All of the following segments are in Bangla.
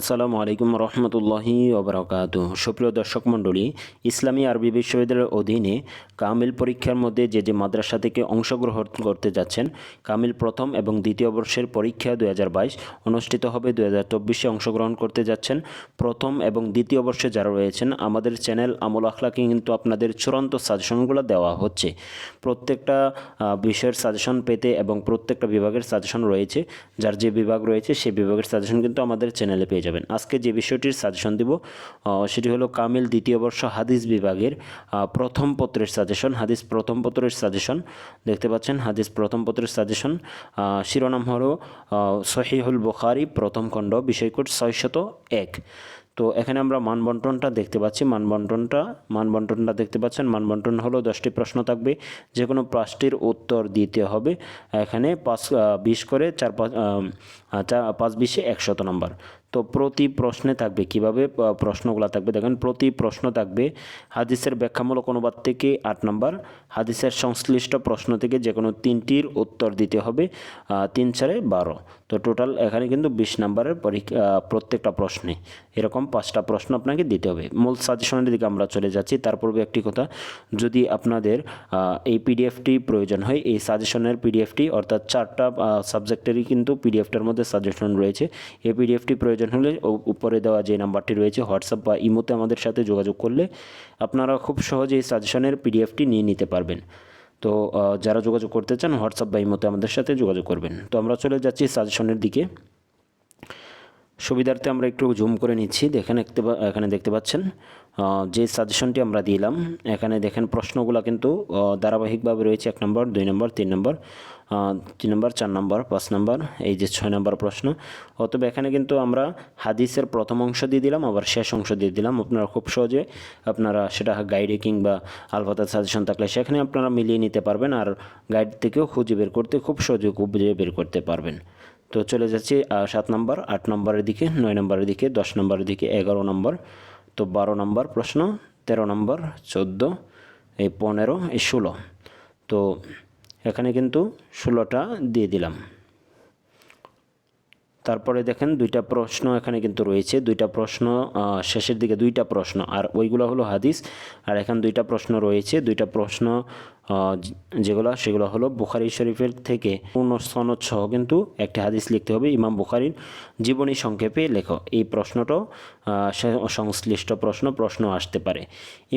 আসসালামু আলাইকুম রহমতুল্লাহি ওবরাকাত। সুপ্রিয় দর্শক মণ্ডলী, ইসলামী আরবি বিশ্ববিদ্যালয়ের অধীনে কামিল পরীক্ষার মধ্যে যে যে মাদ্রাসা থেকে অংশগ্রহণ করতে যাচ্ছেন, কামিল প্রথম এবং দ্বিতীয় বর্ষের পরীক্ষা দু হাজার বাইশ অনুষ্ঠিত হবে দুই হাজার চব্বিশে অংশগ্রহণ করতে যাচ্ছেন। প্রথম এবং দ্বিতীয় বর্ষে যারা রয়েছেন, আমাদের চ্যানেল আমল আখলাকে কিন্তু আপনাদের চূড়ান্ত সাজেশনগুলো দেওয়া হচ্ছে। প্রত্যেকটা বিষয়ের সাজেশন পেতে এবং প্রত্যেকটা বিভাগের সাজেশন রয়েছে। যার যে বিভাগ রয়েছে সেই বিভাগের সাজেশন কিন্তু আমাদের চ্যানেলে পেয়ে যাবেন। আজকে যে বিষয়টির সাজেশন দিব সেটি হলো কামিল দ্বিতীয় বর্ষ হাদিস বিভাগের প্রথম পত্রের সাজেশন, হাদিস প্রথম পত্রের সাজেশন। দেখতে পাচ্ছেন হাদিস প্রথম পত্রের সাজেশন। শিরোনাম হলো সহিহুল বুখারি, প্রথম খণ্ড বিষয়কোড ছয়শত এক। তো এখানে আমরা মানবন্টনটা দেখতে পাচ্ছি। মানবন্টনটা মানবন্টনটা দেখতে পাচ্ছেন। মানবন্টন হলো দশটি প্রশ্ন থাকবে। যে কোনো পাঁচটির উত্তর দিতে হবে। এখানে পাঁচ বিশ করে চার পাঁচ চার পাঁচ বিশে একশত নম্বর। তো প্রতি প্রশ্নে থাকবে কীভাবে প্রশ্নগুলো থাকবে? দেখেন, প্রতি প্রশ্ন থাকবে হাদিসের ব্যাখ্যামূলক অনুবাদ থেকে আট নম্বর, হাদিসের সংশ্লিষ্ট প্রশ্ন থেকে যে কোনো তিনটির উত্তর দিতে হবে তিন চারে বারো। তো টোটাল এখানে কিন্তু বিশ নম্বরের পরীক্ষা প্রত্যেকটা প্রশ্নে এরকম পাঁচটা প্রশ্ন আপনাকে দিতে হবে। মূল সাজেশনের দিকে আমরা চলে যাচ্ছি, তার পূর্বে একটি কথা, যদি আপনাদের এই পিডিএফটি প্রয়োজন হয়, এই সাজেশনের পিডিএফটি অর্থাৎ চারটা সাবজেক্টেরই কিন্তু পিডিএফটার মধ্যে সাজেশন রয়েছে। এই পিডিএফটি প্রয়োজন হলে উপরে দেওয়া যে নাম্বারটি রয়েছে হোয়াটসঅ্যাপ বা ইমোতে আমাদের সাথে যোগাযোগ করলে আপনারা খুব সহজে এই সাজেশনের পিডিএফটি নিয়ে নিতে পারবেন। তো যারা যোগাযোগ করতে চান হোয়াটসঅ্যাপ বা ইমোতে আমাদের সাথে যোগাযোগ করবেন। তো আমরা চলে যাচ্ছি সাজেশনের দিকে। সুবিধার্থে আমরা একটু জুম করে নিচ্ছি। দেখেন দেখতে এখানে দেখতে পাচ্ছেন যে সাজেশনটি আমরা দিলাম, এখানে দেখেন প্রশ্নগুলো কিন্তু ধারাবাহিকভাবে রয়েছে এক নম্বর, দুই নম্বর, তিন নম্বর তিন নম্বর, চার নম্বর, পাঁচ নম্বর, এই যে ছয় নম্বর প্রশ্ন। অতএব এখানে কিন্তু আমরা হাদিসের প্রথম অংশ দিয়ে দিলাম, আবার শেষ অংশ দিয়ে দিলাম। আপনারা খুব সহজে আপনারা সেটা গাইডে কিংবা আলফাতা সাজেশন থাকলে সেখানে আপনারা মিলিয়ে নিতে পারবেন, আর গাইড থেকেও খুঁজে বের করতে, খুব সহজে খুঁজে বের করতে পারবেন। তো চলে যাচ্ছি সাত নম্বর, আট নম্বরের দিকে, নয় নম্বরের দিকে, দশ নম্বরের দিকে, এগারো নম্বর। তো বারো নম্বর প্রশ্ন, তেরো নম্বর, চোদ্দ, এই পনেরো, এই ষোলো। তো এখানে কিন্তু ষোলোটা দিয়ে দিলাম। তারপরে দেখেন দুইটা প্রশ্ন এখানে কিন্তু রয়েছে। দুইটা প্রশ্ন শেষের দিকে দুইটা প্রশ্ন। আর ওইগুলো হলো হাদিস। আর এখানে দুইটা প্রশ্ন রয়েছে। দুইটা প্রশ্ন যেগুলো, সেগুলো হলো বুখারি শরীফের থেকে পূর্ণ সনদ সহ কিন্তু একটি হাদিস লিখতে হবে ইমাম বুখারির জীবনী সংক্ষেপে লেখো। এই প্রশ্নটাও সংশ্লিষ্ট প্রশ্ন প্রশ্ন আসতে পারে।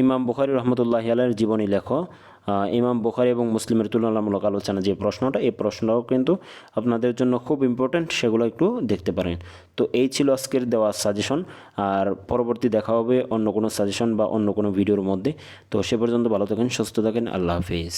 ইমাম বুখারি রহমতুল্লাহ আলের জীবনী লেখো। ইমাম বোখারি এবং মুসলিমের তুলনামূলক আলোচনা যে প্রশ্নটা, এই প্রশ্নটাও কিন্তু আপনাদের জন্য খুব ইম্পর্ট্যান্ট সেগুলো একটু দেখতে পারেন। তো এই ছিল আজকের দেওয়া সাজেশন আর পরবর্তী দেখা হবে অন্য কোনো সাজেশন বা অন্য কোনো ভিডিওর মধ্যে। তো সে পর্যন্ত ভালো থাকেন, সুস্থ থাকেন, আল্লাহ হাফিজ।